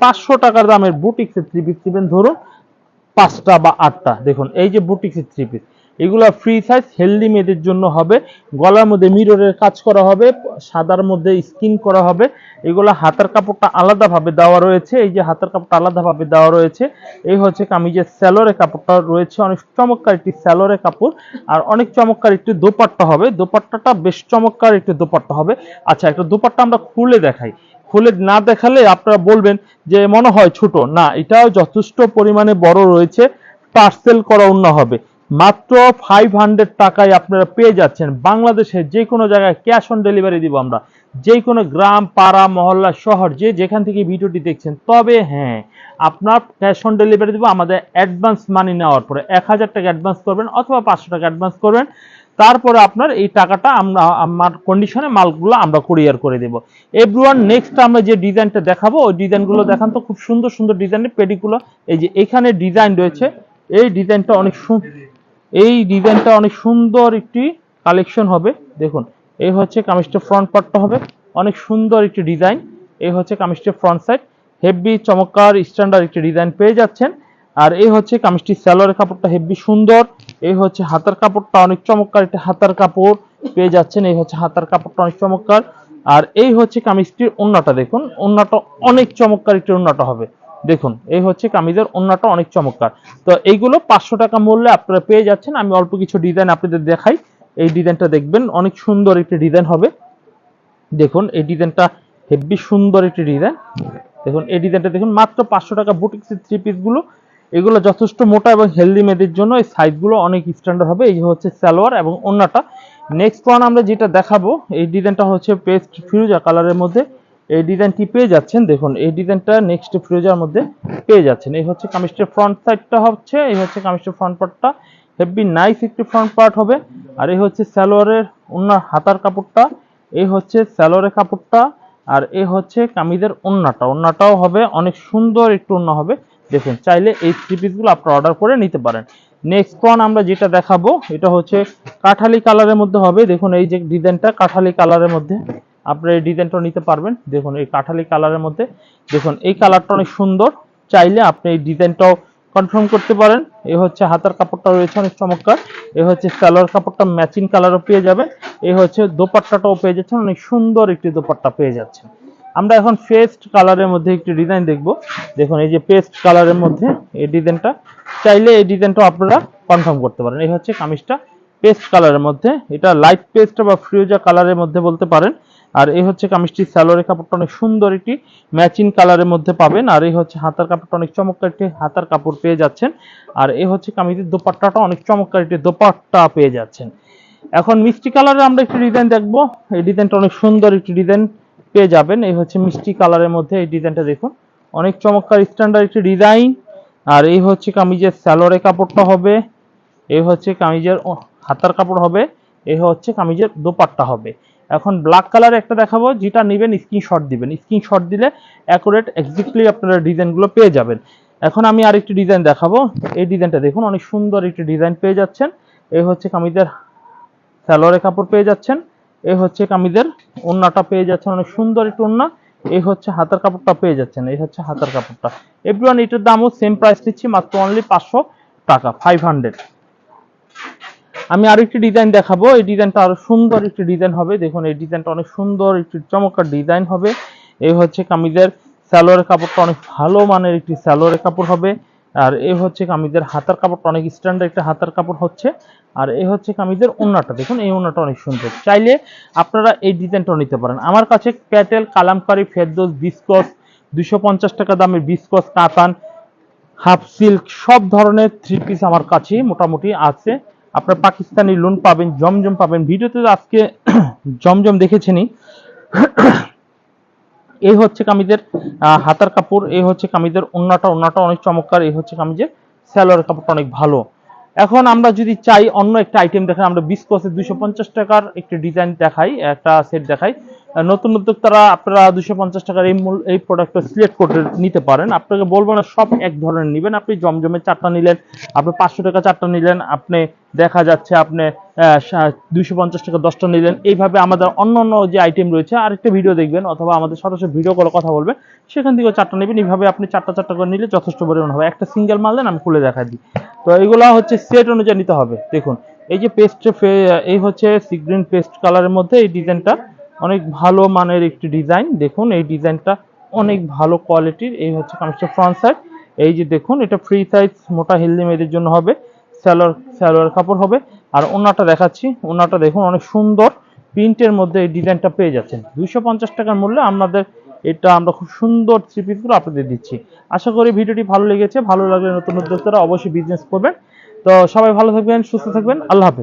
পাঁচশো টাকার দামের বুটিক্সের থ্রি পিস নেবেন ধরুন পাঁচটা বা আটটা। দেখুন, এই যে বুটিক্সের থ্রি পিস এগুলো ফ্রি সাইজ হেলদি মেয়েদের জন্য হবে। গলার মধ্যে মিররের কাজ করা হবে, সাদার মধ্যে স্কিন করা হবে। এগুলো হাতের কাপড়টা আলাদাভাবে দেওয়া রয়েছে, এই যে হাতের কাপড়টা আলাদাভাবে দেওয়া রয়েছে। এই হচ্ছে কামিজের স্যালোরে কাপড়টা রয়েছে, অনেক চমৎকার একটি স্যালোরে কাপড়। আর অনেক চমৎকার একটি দোপাট্টা হবে, দোপাট্টাটা বেশ চমৎকার একটি দোপাট্টা হবে। আচ্ছা একটা দোপাট্টা আমরা খুলে দেখাই। খুলে না দেখালে আপনারা বলবেন যে মনে হয় ছোট। না, এটাও যথেষ্ট পরিমাণে বড় রয়েছে পার্সেল করা অন্য হবে। মাত্র ফাইভ হান্ড্রেড টাকায় আপনারা পেয়ে যাচ্ছেন। বাংলাদেশের যে কোনো জায়গায় ক্যাশ অন ডেলিভারি দিব আমরা। যে কোনো গ্রাম, পাড়া, মহল্লা, শহর, যে যেখান থেকে ভিডিওটি দেখছেন। তবে হ্যাঁ আপনার ক্যাশ অন ডেলিভারি দিব আমাদের অ্যাডভান্স মানি নেওয়ার পরে। এক হাজার টাকা অ্যাডভান্স করবেন অথবা পাঁচশো টাকা অ্যাডভান্স করবেন। তারপরে আপনার এই টাকাটা আমরা, আমার কন্ডিশনে মালগুলো আমরা কুরিয়ার করে দেবো। এভরিওয়ান নেক্সট আমরা যে ডিজাইনটা দেখাবো, ওই ডিজাইনগুলো দেখান তো, খুব সুন্দর সুন্দর ডিজাইনের পেডিগুলো এই যে এখানে ডিজাইন রয়েছে, এই ডিজাইনটা অনেক এই ডিজাইনটা অনেক সুন্দর একটি কালেকশন হবে, দেখুন। এই হচ্ছে কামিজটা ফ্রন্ট পার্টটা হবে, অনেক সুন্দর একটি ডিজাইন এই হচ্ছে কামিজটা ফ্রন্ট সাইড হেভি চমৎকার স্ট্যান্ডার্ড একটি ডিজাইন পেয়ে যাচ্ছেন। আর এই হচ্ছে কামিজটি স্যালোয়ারের কাপড়টা হেভি সুন্দর। এই হচ্ছে হাতার কাপড়টা অনেক চমৎকার একটি হাতার কাপড়। পেয়ে যাচ্ছেন, এই হচ্ছে হাতার কাপড়টা অনেক চমৎকার। আর এই হচ্ছে কামিজটির ওন্নাটা, দেখুন, ওন্নাটা অনেক চমৎকার একটি ওন্নাটা হবে। দেখুন, এই হচ্ছে কামিজের ওন্নাটা অনেক চমৎকার। তো এইগুলো পাঁচশো টাকা মূল্যে আপনারা পেয়ে যাচ্ছেন। আমি অল্প কিছু ডিজাইন আপনাদের দেখাই। এই ডিজাইনটা দেখবেন, অনেক সুন্দর একটি ডিজাইন হবে। দেখুন, এই ডিজাইনটা হেভি সুন্দর একটি ডিজাইন। দেখুন, এই ডিজাইনটা দেখুন, মাত্র পাঁচশো টাকা বুটিক্সের থ্রি পিসগুলো এগুলো যথেষ্ট মোটা এবং হেলদি মেয়েদের জন্য এই সাইজগুলো অনেক স্ট্যান্ডার্ড হবে। এই হচ্ছে সালোয়ার এবং ওন্নাটা। নেক্সট ওয়ান আমরা যেটা দেখাবো, এই ডিজাইনটা হচ্ছে পেস্ট ফিরোজা কালারের মধ্যে। এই ডিজাইনটি পেয়ে যাচ্ছেন? দেখুন, এই ডিজাইনটা নেক্সট ফিরোজার মধ্যে পেয়ে যাচ্ছেন। এই হচ্ছে কামিজটির ফ্রন্ট সাইডটা হচ্ছে, এই হচ্ছে কামিজটির ফ্রন্ট পার্টটা হেভি নাইস একটি ফ্রন্ট পার্ট হবে। আর এই হচ্ছে সালোয়ারের ওন্নার হাতার কাপড়টা, এই হচ্ছে সালোয়ারের কাপড়টা, আর এ হচ্ছে কামিজের ওন্নাটা। ওন্নাটাও হবে, অনেক সুন্দর একটু ওন্না হবে। দেখুন, চাইলে এই থ্রি পিসগুলো আপনারা অর্ডার করে নিতে পারেন। নেক্সট ওয়ান আমরা যেটা দেখাবো, এটা হচ্ছে কাঠালি কালারের মধ্যে হবে। দেখুন, এই যে ডিজাইনটা কাঠালি কালারের মধ্যে। আপনারা এই ডিজাইনটা নিতে পারবেন। দেখুন, এই কাঠালি কালারের মধ্যে। দেখুন, এই কালারটা অনেক সুন্দর। চাইলে আপনি এই ডিজাইনটাও কনফার্ম করতে পারেন। এই হচ্ছে হাতার কাপড়টা রয়েছে অনেক চমৎকার। এই হচ্ছে সালোয়ার কাপড়টা ম্যাচিং কালারও পেয়ে যাবে এই হচ্ছে দোপাট্টাটাও পেয়ে যাচ্ছেন। অনেক সুন্দর একটি দোপাট্টা পেয়ে যাচ্ছেন। আমরা এখন পেস্ট কালারের মধ্যে একটি ডিজাইন দেখব। দেখুন, এই যে পেস্ট কালারের মধ্যে এই ডিজাইনটা চাইলে এই ডিজাইনটাও আপনারা কনফার্ম করতে পারেন। এই হচ্ছে কামিজটা পেস্ট কালারের মধ্যে। এটা লাইট পেস্ট বা ফ্রিউজা কালারের মধ্যে বলতে পারেন। আর এই হচ্ছে কামিজটি স্যালোরের কাপড়টা অনেক সুন্দর একটি ম্যাচিং কালারের মধ্যে পাবেন। আর এই হচ্ছে হাতার কাপড়টা অনেক চমৎকার একটি হাতার কাপড় পেয়ে যাচ্ছেন। আর এই হচ্ছে কামিজের দোপাট্টাটা অনেক চমৎকার একটি দোপাট্টা পেয়ে যাচ্ছেন। এখন মিষ্টি কালারে আমরা একটি ডিজাইন দেখব। এই ডিজাইনটা অনেক সুন্দর একটি ডিজাইন পেয়ে যাবেন। এই হচ্ছে মিষ্টি কালারের মধ্যে এই ডিজাইনটা দেখুন। অনেক চমৎকার স্ট্যান্ডার্ড একটি ডিজাইন। আর এই হচ্ছে কামিজের স্যালোরে কাপড়টা হবে। এই হচ্ছে কামিজের হাতার কাপড় হবে। এই হচ্ছে কামিজের দোপাট্টা হবে। এখন ব্ল্যাক কালার একটা দেখাবো, যেটা নেবেন স্ক্রিনশট দিবেন। স্ক্রিনশট দিলে অ্যাকুরেট এক্স্যাক্টলি আপনারা ডিজাইনগুলো পেয়ে যাবেন। এখন আমি আরেকটি ডিজাইন দেখাবো। এই ডিজাইনটা দেখুন, অনেক সুন্দর একটি ডিজাইন পেয়ে যাচ্ছেন। এই হচ্ছে কামিজের সালোয়ারের কাপড় পেয়ে যাচ্ছেন। এই হচ্ছে কামিজের ওন্নাটা পেয়ে যাচ্ছেন, অনেক সুন্দর একটু ওন্না। এই হচ্ছে হাতার কাপড়টা পেয়ে যাচ্ছেন, এই হচ্ছে হাতার কাপড়টা। এভরিওয়ান এটার দামও সেম প্রাইস দিচ্ছি মাত্র অনলি পাঁচশো টাকা ফাইভ হান্ড্রেড আমি আরেকটি ডিজাইন দেখাবো, এই ডিজাইনটা আরও সুন্দর একটি ডিজাইন হবে। দেখুন, এই ডিজাইনটা অনেক সুন্দর, একটি চমৎকার ডিজাইন হবে। এই হচ্ছে কামিজের সালোয়ারের কাপড়টা অনেক ভালো মানের একটি সালোয়ারের কাপড় হবে। আর এই হচ্ছে কামিজের হাতার কাপড়টা, অনেক স্ট্যান্ডার্ড একটা হাতার কাপড় হচ্ছে। আর এই হচ্ছে কামিজের ওন্নাটা, দেখুন এই ওন্নাটা অনেক সুন্দর। চাইলে আপনারা এই ডিজাইনটা নিতে পারেন। আমার কাছে প্যাটেল, কালামকারি, ফেরদোস, বিস্কস দুশো টাকা দামের বিস্কস, কাতান, হাফ সিল্ক, সব ধরনের থ্রি পিস আমার কাছে মোটামুটি আছে। আপনার পাকিস্তানি লোন পাবেন, জমজম পাবেন। ভিডিওতে আজকে জমজম দেখেছেনই। এই হচ্ছে কামিজের হাতার কাপড়, এই হচ্ছে কামিজের ওন্নাটা ওন্নাটা অনেক চমৎকার, এই হচ্ছে কামিজের স্যালোয়ার কাপড়টা অনেক ভালো। এখন আমরা যদি চাই অন্য একটা আইটেম দেখাই, আমরা বিস্কসের দুইশো পঞ্চাশ টাকার একটি ডিজাইন দেখাই, একটা সেট দেখাই। নতুন উদ্যোক্তারা আপনারা দুশো পঞ্চাশ টাকার এই মূল এই প্রোডাক্টটা সিলেক্ট করে নিতে পারেন। আপনাকে বলব না, সব এক ধরনের নেবেন। আপনি জমজমে চারটা নিলেন, আপনি পাঁচশো টাকা চারটা নিলেন, আপনি দেখা যাচ্ছে আপনি দুইশো পঞ্চাশ টাকা দশটা নিলেন। এইভাবে আমাদের অন্য অন্য যে আইটেম রয়েছে, আরেকটা ভিডিও দেখবেন অথবা আমাদের সরাসরি ভিডিও করে কথা বলবেন। সেখান থেকেও চারটা নেবেন। এইভাবে আপনি চারটা চারটা করে নিলে যথেষ্ট পরিমাণ হবে। একটা সিঙ্গেল মাল দেন, আমি খুলে দেখা দিই। তো এগুলো হচ্ছে সেট অনুযায়ী নিতে হবে। দেখুন, এই যে পেস্ট এই হচ্ছে সি গ্রিন পেস্ট কালারের মধ্যে এই ডিজাইনটা অনেক ভালো মানের একটি ডিজাইন। দেখুন, এই ডিজাইনটা অনেক ভালো কোয়ালিটির। এই হচ্ছে কামিজটা ফ্রন্ট সাইড এই যে দেখুন, এটা ফ্রি সাইজ মোটা হেলদি মেয়েদের জন্য হবে। স্যালোয়ার স্যালোয়ার কাপড় হবে। আর ওনাটা দেখাচ্ছি। ওনাটা দেখুন, অনেক সুন্দর। প্রিন্টের মধ্যে এই ডিজাইনটা পেয়ে যাচ্ছেন। দুইশো পঞ্চাশ টাকার মূল্যে আমাদের এটা আমরা খুব সুন্দর থ্রি পিসগুলো আপনাদের দিচ্ছি। আশা করি ভিডিওটি ভালো লেগেছে। ভালো লাগলে নতুন উদ্যোক্তারা অবশ্যই বিজনেস করবেন। তো সবাই ভালো থাকবেন, সুস্থ থাকবেন। আল্লাহ